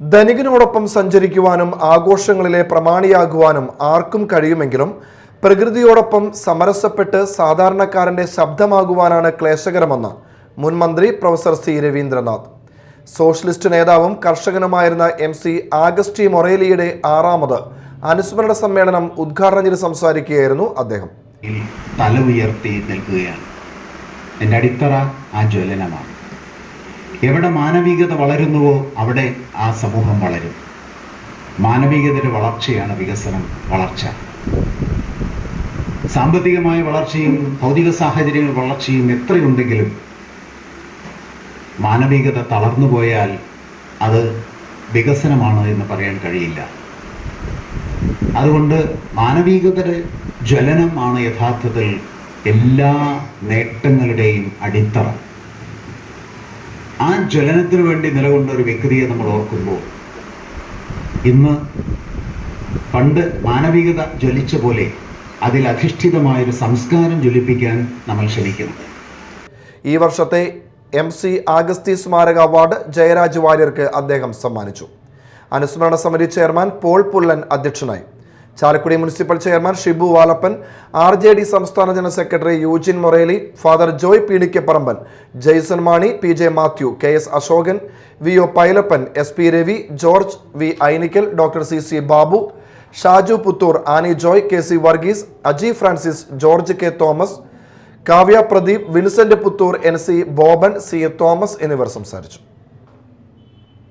ധനികനോടൊപ്പം സഞ്ചരിക്കുവാനും ആഘോഷങ്ങളിലെ പ്രമാണിയാകുവാനും ആർക്കും കഴിയുമെങ്കിലും പ്രകൃതിയോടൊപ്പം സമരസപ്പെട്ട് സാധാരണക്കാരന്റെ ശബ്ദമാകുവാനാണ് ക്ലേശകരമെന്ന് മുൻ മന്ത്രി പ്രൊഫസർ സി രവീന്ദ്രനാഥ്. സോഷ്യലിസ്റ്റ് നേതാവും കർഷകനുമായിരുന്ന എം സി ആഗസ്റ്റി മൊറേലിയുടെ ആറാമത് അനുസ്മരണ സമ്മേളനം ഉദ്ഘാടനം ചെയ്ത് സംസാരിക്കുകയായിരുന്നു അദ്ദേഹം. തല ഉയർത്തി നിൽക്കുകയാണ്. എന്റെ അടിത്തറ ആ ജ്വലനമാണ്. എവിടെ മാനവികത വളരുന്നുവോ അവിടെ ആ സമൂഹം വളരും. മാനവികതയുടെ വളർച്ചയാണ് വികസനം വളർച്ച. സാമ്പത്തികമായ വളർച്ചയും ഭൗതിക സാഹചര്യങ്ങൾ വളർച്ചയും എത്രയുണ്ടെങ്കിലും മാനവികത തളർന്നു പോയാൽ അത് വികസനമാണ് എന്ന് പറയാൻ കഴിയില്ല. അതുകൊണ്ട് മാനവികതയുടെ ജ്വലനമാണ് യഥാർത്ഥത്തിൽ എല്ലാ നേട്ടങ്ങളുടെയും അടിത്തറ. ആ ജ്വലനത്തിന് വേണ്ടി നിലകൊണ്ട ഒരു വ്യക്തിയെ നമ്മൾ ഓർക്കുമ്പോൾ ഇന്ന് പണ്ട് മാനവികത ജ്വലിച്ച പോലെ അതിൽ അധിഷ്ഠിതമായൊരു സംസ്കാരം ജ്വലിപ്പിക്കാൻ നമ്മൾ ശ്രമിക്കുന്നു ഈ വർഷത്തെ എം സി ആഗസ്തി സ്മാരക അവാർഡ് ജയരാജ് വാര്യർക്ക് അദ്ദേഹം സമ്മാനിച്ചു. അനുസ്മരണ സമിതി ചെയർമാൻ പോൾ പുല്ലൻ അധ്യക്ഷനായി. Chalakudy municipal chairman Shibu Valappan R J D സംസ്ഥാന general secretary Eugene Morelli father Joy Peenikkaparamban Jaison Mani P J Mathew K S Ashokan V O Pailappan S P Ravi George V Ainikkal doctor C C Babu Shaju Puthur Annie Joy K C Varghese Aji Francis George K Thomas Kavya Pradeep Vincent Puthur N C Boban C A Thomas എന്നിവർ സംസാരിച്ചു.